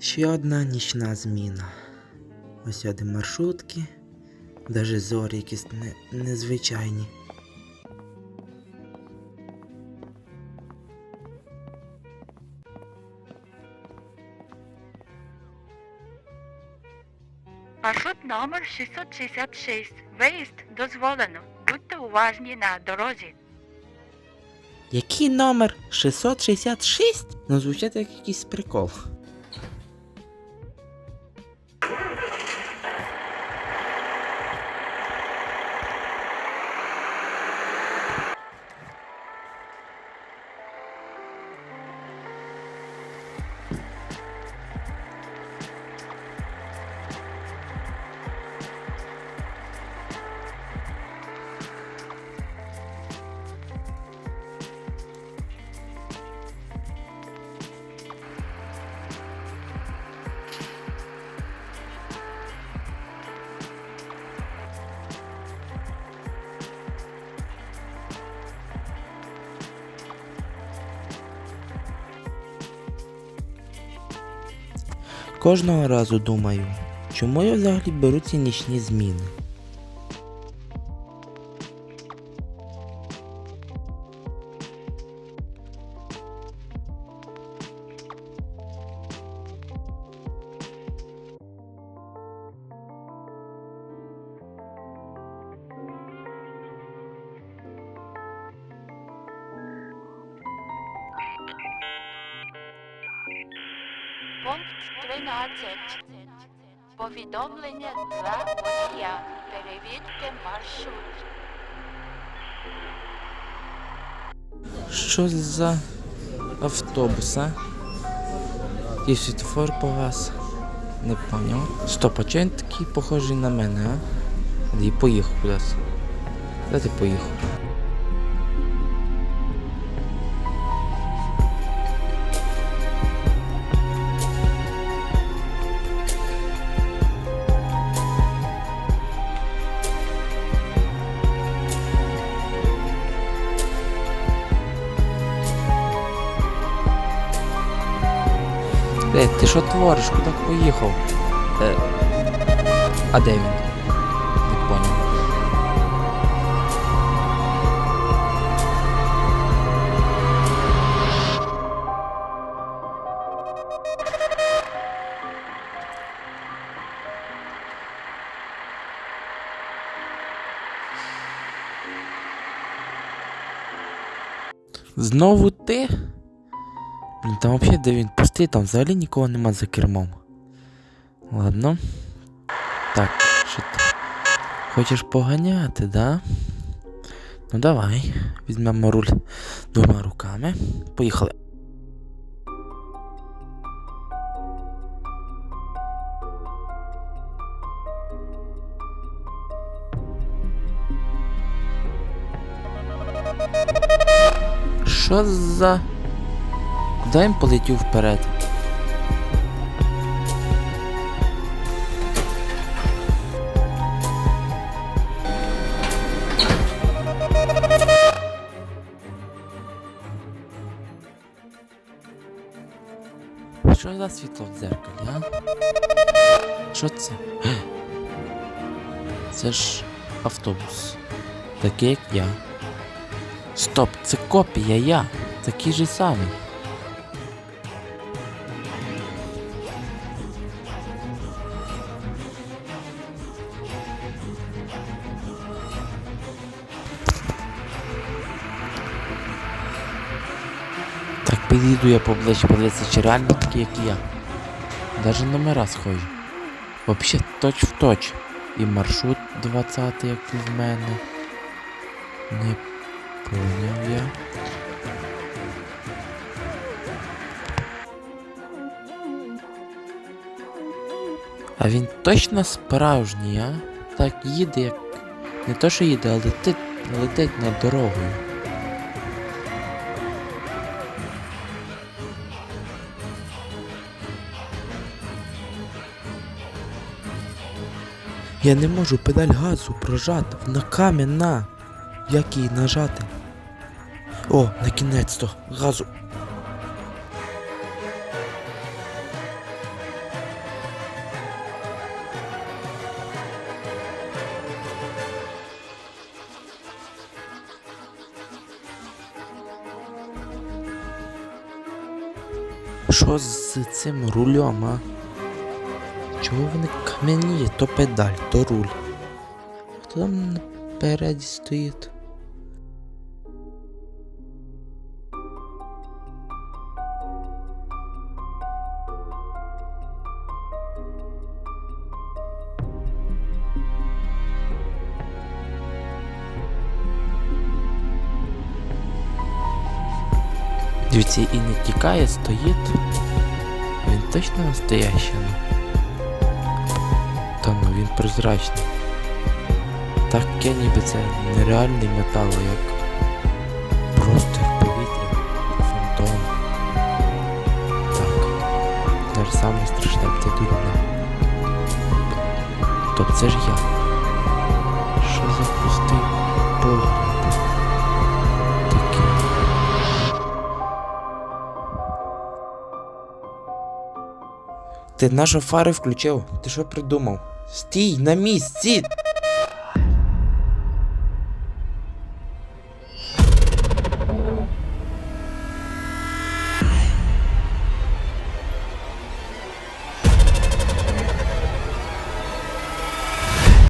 Ще одна нічна зміна. Ось сюди маршрутки, даже зорі якісь не, незвичайні. Маршрут номер 666. Виїзд дозволено. Будьте уважні на дорозі. Який номер? 666? Ну звучить як якийсь прикол. Кожного разу думаю, чому я взагалі беру ці нічні зміни. Пункт 13. Повідомлення для водія. Перевірте маршрут. Що за автобус, а? І світлофор по вас. Не поняв. Стоп, а похожий на мене, а? І поїхав кудись. Де ти поїхав? Е, ти що твориш? Куди поїхав? Е, а де він? Не поняв. Знову ти? Блін, там взагалі де він пустий, там взагалі нікого нема за кермом. Ладно. Так, що ти? Хочеш поганяти, да? Ну давай. Візьмемо руль двома руками. Поїхали. Що за. Він полетів вперед? Що за світло в дзеркалі, а? Що це? Це ж автобус. Такий як я. Стоп, це копія я. Такий же самий. Підійду я поближче подивитися, чи реально такі, як я. Даже номера схожі. Вообще точ в точ. І маршрут 20, як в мене. Не поняв я. А він точно справжній, а? Так їде, як. Не то, що їде, а летить, летить над дорогою. Я не можу педаль газу прожати. Вона кам'яна. Як її нажати? О, на кінець то газу. Що з цим рулем, а? Чого вони кам'яніє? То педаль, то руль. Хто там напереді стоїть? Дивіться, і не тікає, стоїть. Він точно настоящий, він прозрачний. Таке ніби це нереальний метал, як просто повітря, як фантом. Так. Зараз саме страшне це дурне. Тобто це ж я. Що за пустий? Такий. Ти нашу фари включив? Ти що придумав? Стій на місці!